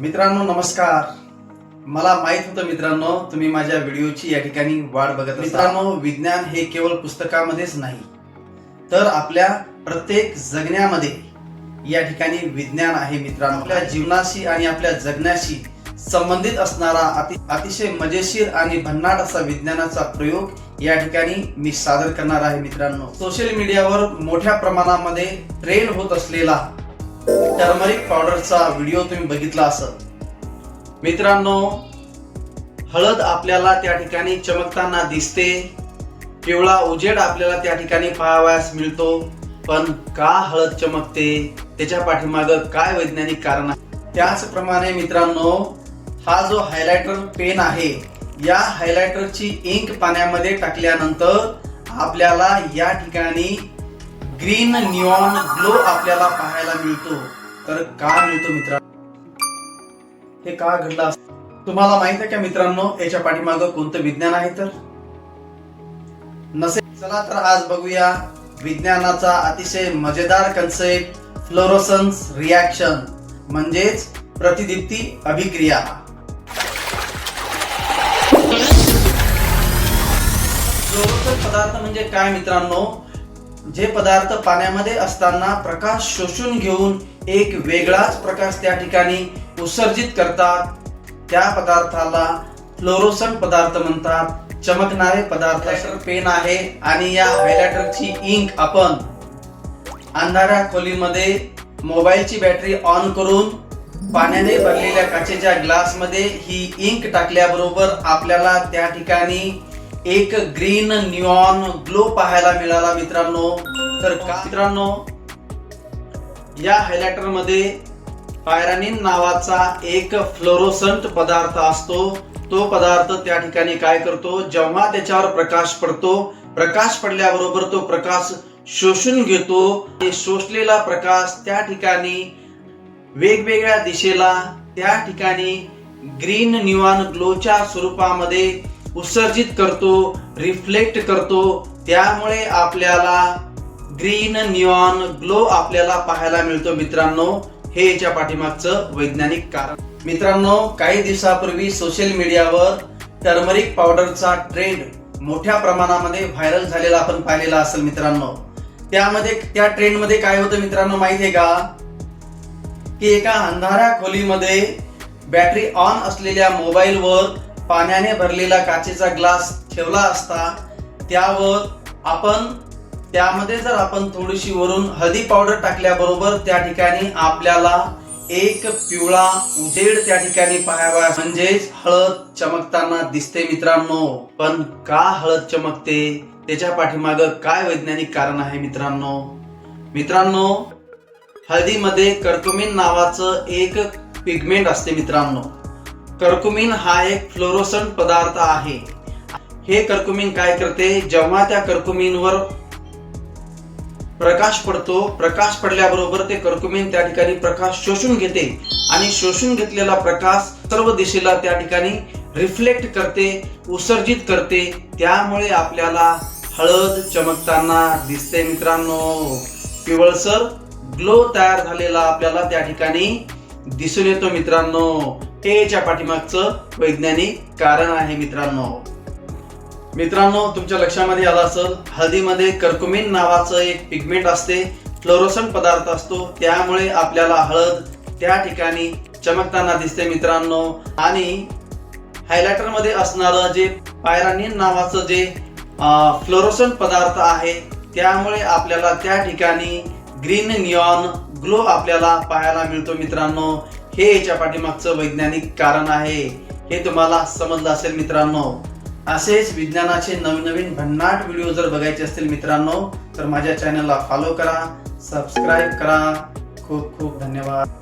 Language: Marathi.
मित्रांनो नमस्कार. मला माहीत होतं मित्रांनो तुम्ही माझ्या व्हिडिओची या ठिकाणी वाट बघत मित्रांनो विज्ञान हे केवळ पुस्तकामध्येच नाही तर आपल्या प्रत्येक जगण्यामध्ये या ठिकाणी विज्ञान आहे मित्रांनो. आपल्या जीवनाशी आणि आपल्या जगण्याशी संबंधित असणारा अति अतिशय मजेशीर आणि भन्नाट असा विज्ञानाचा प्रयोग या ठिकाणी मी सादर करणार आहे मित्रांनो. सोशल मीडियावर मोठ्या प्रमाणामध्ये ट्रेंड होत असलेला टर्मरिक पावडरचा व्हिडिओ तुम्ही बघितला असेल. मित्रांनो हळद आपल्याला त्या ठिकाणी चमकताना दिसते. पिवळा उजेड आपल्याला त्या ठिकाणी पाहावयास मिळतो. पण का हळद चमकते? त्याच्या पाठीमाग काय वैज्ञानिक कारण आहे? त्याचप्रमाणे मित्रांनो हा जो हायलायटर पेन आहे या हायलायटरची इंक पाण्यामध्ये टाकल्यानंतर आपल्याला या ठिकाणी ग्रीन निऑन ग्लो आपल्याला पाहायला मिळतो. तर का मिळतो मित्रांनो हे का घडलं तुम्हाला माहीत आहे का मित्रांनो याच्या पाठीमागं कोणतं विज्ञान आहे तर? नसेल. चला तर आज बघूया विज्ञानाचा अतिशय मजेदार कन्सेप्ट फ्लोरोसन्स रिॲक्शन म्हणजेच प्रतिदीप्ती अभिक्रिया. फ्लोरोसन पदार्थ म्हणजे काय मित्रांनो? जे पदार्थ पाण्यामध्ये असताना प्रकाश शोषून घेऊन एक वेगळाच प्रकाश त्या ठिकाणी उत्सर्जित करतात. त्या पदार्थाला फ्लोरोसन पदार्थ म्हणतात. चमकणारे पदार्थ पेन आहे आणि या हायलायटरची इंक आपण अंधाऱ्या खोलीमध्ये मोबाईलची बॅटरी ऑन करून पाण्याने भरलेल्या काचेच्या ग्लासमध्ये ही इंक टाकल्याबरोबर आपल्याला त्या ठिकाणी एक ग्रीन निऑन ग्लो पाहायला मिळाला मित्रांनो. तर का मित्रांनो या हायलायटरमध्ये पायरानिन नावाचा एक फ्लोरोसंट पदार्थ असतो. तो पदार्थ त्या ठिकाणी काय करतो? जेव्हा त्याच्यावर प्रकाश पडतो प्रकाश पडल्याबरोबर तो प्रकाश शोषून घेतो. ते शोषलेला प्रकाश त्या ठिकाणी वेगवेगळ्या दिशेला त्या ठिकाणी ग्रीन न्यूऑन ग्लोच्या स्वरूपामध्ये उत्सर्जित करतो रिफ्लेक्ट करतो. त्यामुळे आपल्याला ग्रीन निऑन ग्लो आपल्याला पाहायला मिळतो मित्रांनो. हे याच्या पाठीमागचं वैज्ञानिक कारण. मित्रांनो काही दिवसापूर्वी सोशल मीडियावर टर्मरिक पावडरचा ट्रेंड मोठ्या प्रमाणामध्ये व्हायरल झालेला आपण पाहिलेला असेल मित्रांनो. त्यामध्ये त्या ट्रेंडमध्ये काय होतं मित्रांनो माहिती आहे का? की एका अंधाऱ्या खोलीमध्ये बॅटरी ऑन असलेल्या मोबाईलवर पाण्याने भरलेला काचेचा ग्लास ठेवला असता त्यावर आपण त्यामध्ये जर आपण थोडीशी वरून हळदी पावडर टाकल्याबरोबर त्या ठिकाणी आपल्याला एक पिवळा उजेड त्या ठिकाणी पाहावा म्हणजेच हळद चमकताना दिसते मित्रांनो. पण का हळद चमकते? त्याच्या पाठीमाग काय वैज्ञानिक कारण आहे मित्रांनो? मित्रांनो हळदीमध्ये कर्कुमिन नावाचं एक पिगमेंट असते मित्रांनो. कर्कुमिन हा एक फ्लोरोसन पदार्थ आहे. हे कर्कुमिन काय करते? जेव्हा त्या कर्कुमिनवर प्रकाश पडतो प्रकाश पडल्याबरोबर ते कर्कुमिन त्या ठिकाणी प्रकाश शोषून घेते आणि शोषून घेतलेला प्रकाश सर्व दिशेला त्या ठिकाणी रिफ्लेक्ट करते उत्सर्जित करते. त्यामुळे आपल्याला हळद चमकताना दिसते मित्रांनो. पिवळसर ग्लो तयार झालेला आपल्याला त्या ठिकाणी दिसून येतो मित्रांनो. हे याच्या पाठीमागचं वैज्ञानिक कारण आहे मित्रांनो. मित्रांनो तुमच्या लक्षामध्ये आलं असेल हळदीमध्ये कर्कुमिन नावाचं एक पिगमेंट असते फ्लोरोसन पदार्थ असतो त्यामुळे आपल्याला हळद त्या ठिकाणी चमकताना दिसते मित्रांनो. आणि हायलायटरमध्ये असणारं जे पायरानिन नावाचं जे फ्लोरोसन पदार्थ आहे त्यामुळे आपल्याला त्या ठिकाणी ग्रीन निऑन ग्लो आपल्याला पाहायला मिळतो मित्रांनो. हे याच्या पाठीमागचं वैज्ञानिक कारण आहे. हे तुम्हाला समजलं असेल मित्रांनो. असेच विज्ञानाचे नवीन नवीन भन्नाट व्हिडिओ जर बघायचे असतील मित्रांनो तर माझ्या चॅनलला फॉलो करा सबस्क्राईब करा. खूप खूप धन्यवाद.